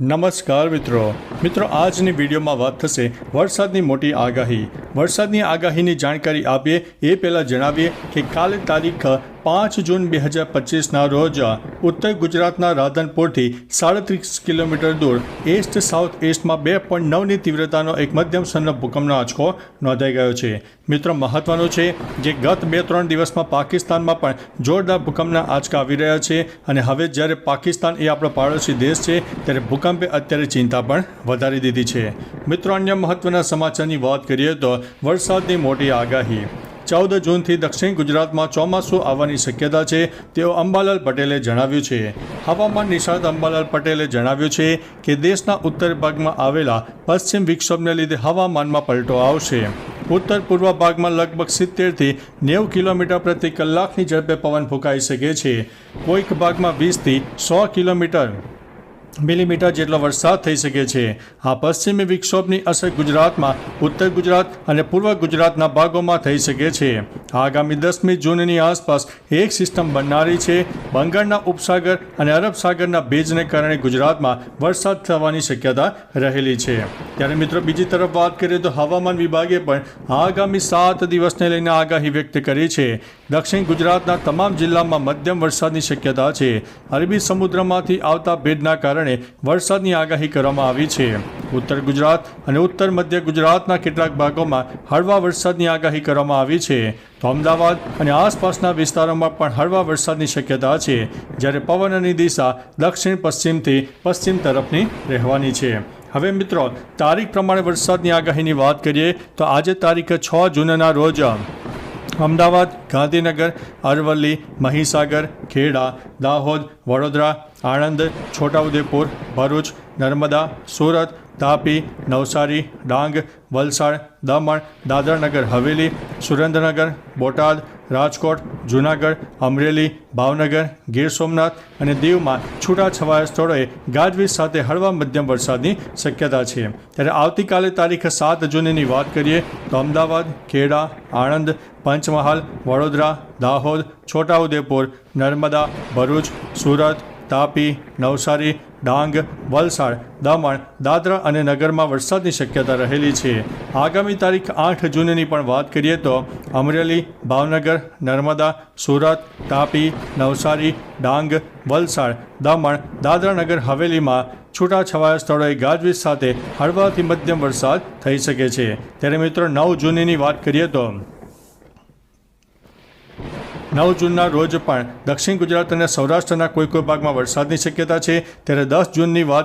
નમસ્કાર મિત્રો. મિત્રો, આજની વિડીયોમાં વાત થશે વરસાદની મોટી આગાહી. વરસાદની આગાહીની જાણકારી આપીએ એ પહેલાં જણાવીએ કે કાલે તારીખ પાંચ જૂન બે હજાર પચીસના રોજ ઉત્તર ગુજરાતના રાધનપુરથી સાડત્રીસ કિલોમીટર દૂર એસ્ટ સાઉથ એસ્ટમાં બે પોઈન્ટ નવની તીવ્રતાનો એક મધ્યમ સ્તરનો ભૂકંપનો આંચકો નોંધાઈ ગયો છે. મિત્રો, મહત્વનું છે જે ગત બે ત્રણ દિવસમાં પાકિસ્તાનમાં પણ જોરદાર ભૂકંપના આંચકા આવી રહ્યા છે અને હવે જ્યારે પાકિસ્તાન એ આપણો પાડોશી દેશ છે, ત્યારે ભૂકંપે અત્યારે ચિંતા પણ વધારી દીધી છે. મિત્રો, અન્ય મહત્વના સમાચારની વાત કરીએ તો વરસાદની મોટી આગાહી. ચૌદ જૂનથી દક્ષિણ ગુજરાતમાં ચોમાસું આવવાની શક્યતા છે, તેઓ અંબાલાલ પટેલે જણાવ્યું છે. હવામાન નિષ્ણાત અંબાલાલ પટેલે જણાવ્યું છે કે દેશના ઉત્તર ભાગમાં આવેલા પશ્ચિમ વિક્ષોભને લીધે હવામાનમાં પલટો આવશે. ઉત્તર પૂર્વ ભાગમાં લગભગ સિત્તેરથી નેવું કિલોમીટર પ્રતિ કલાકની ઝડપે પવન ફૂંકાઈ શકે છે. કોઈક ભાગમાં વીસથી સો કિલોમીટર મિલીમીટર જેટલો વરસાદ થઈ શકે છે. આ પશ્ચિમી વિક્ષોભની અસર ગુજરાતમાં, ઉત્તર ગુજરાત અને પૂર્વ ગુજરાતના ભાગોમાં થઈ શકે છે. આગામી દસમી જૂનની આસપાસ એક સિસ્ટમ બનનારી છે. બંગાળના ઉપસાગર અને અરબ સાગરના ભેજને કારણે ગુજરાતમાં વરસાદ થવાની શક્યતા રહેલી છે. ત્યારે મિત્રો, બીજી તરફ વાત કરીએ તો હવામાન વિભાગે પણ આગામી સાત દિવસને લઈને આગાહી વ્યક્ત કરી છે. દક્ષિણ ગુજરાતના તમામ જિલ્લામાં મધ્યમ વરસાદની શક્યતા છે. અરબી સમુદ્રમાંથી આવતા ભેદના કારણે વરસાદની આગાહી કરવામાં આવી છે. ઉત્તર ગુજરાત અને ઉત્તર મધ્ય ગુજરાતના કેટલાક ભાગોમાં હળવા વરસાદની આગાહી કરવામાં આવી છે. તો અમદાવાદ અને આસપાસના વિસ્તારોમાં પણ હળવા વરસાદની શક્યતા છે, જ્યારે પવનની દિશા દક્ષિણ પશ્ચિમથી પશ્ચિમ તરફની રહેવાની છે. હવે મિત્રો, તારીખ પ્રમાણે વરસાદની આગાહીની વાત કરીએ, તો આજે તારીખ છ જૂનના રોજ અમદાવાદ, ગાંધીનગર, અરવલ્લી, મહીસાગર, ખેડા, દાહોદ, વડોદરા આણંદ, છોટાઉદેપુર, ભરૂચ, નર્મદા, સુરત, તાપી, નવસારી, ડાંગ, વલસાડ, દમણ, દાદરાનગર, હવેલી, સુરેન્દ્રનગર, બોટાદ, રાજકોટ, જૂનાગઢ, અમરેલી, ભાવનગર, ગીર સોમનાથ અને દીવમાં છૂટાછવાયા સ્થળોએ ગાજવીજ સાથે હળવા મધ્યમ વરસાદની શક્યતા છે. ત્યારે આવતીકાલે તારીખ સાત જૂનની વાત કરીએ તો અમદાવાદ, ખેડા, આણંદ, પંચમહાલ, વડોદરા, દાહોદ, છોટાઉદેપુર, નર્મદા, ભરૂચ, સુરત તાપી, નવસારી, ડાંગ, વલસાડ, દમણ, દાદરા અને નગરમાં વરસાદની શક્યતા રહેલી છે. આગામી તારીખ આઠ જૂનની પણ વાત કરીએ તો અમરેલી, ભાવનગર, નર્મદા, સુરત, તાપી, નવસારી, ડાંગ, વલસાડ, દમણ દાદરા નગર હવેલીમાં છૂટાછવાયા સ્થળોએ ગાજવીજ સાથે હળવાથી મધ્યમ વરસાદ થઈ શકે છે. ત્યારે મિત્રો નવ જૂનની વાત કરીએ તો નવ જૂનના રોજ પણ દક્ષિણ ગુજરાત અને સૌરાષ્ટ્રના કોઈ કોઈ ભાગમાં વરસાદની શક્યતા છે. ત્યારે દસ જૂનની વાત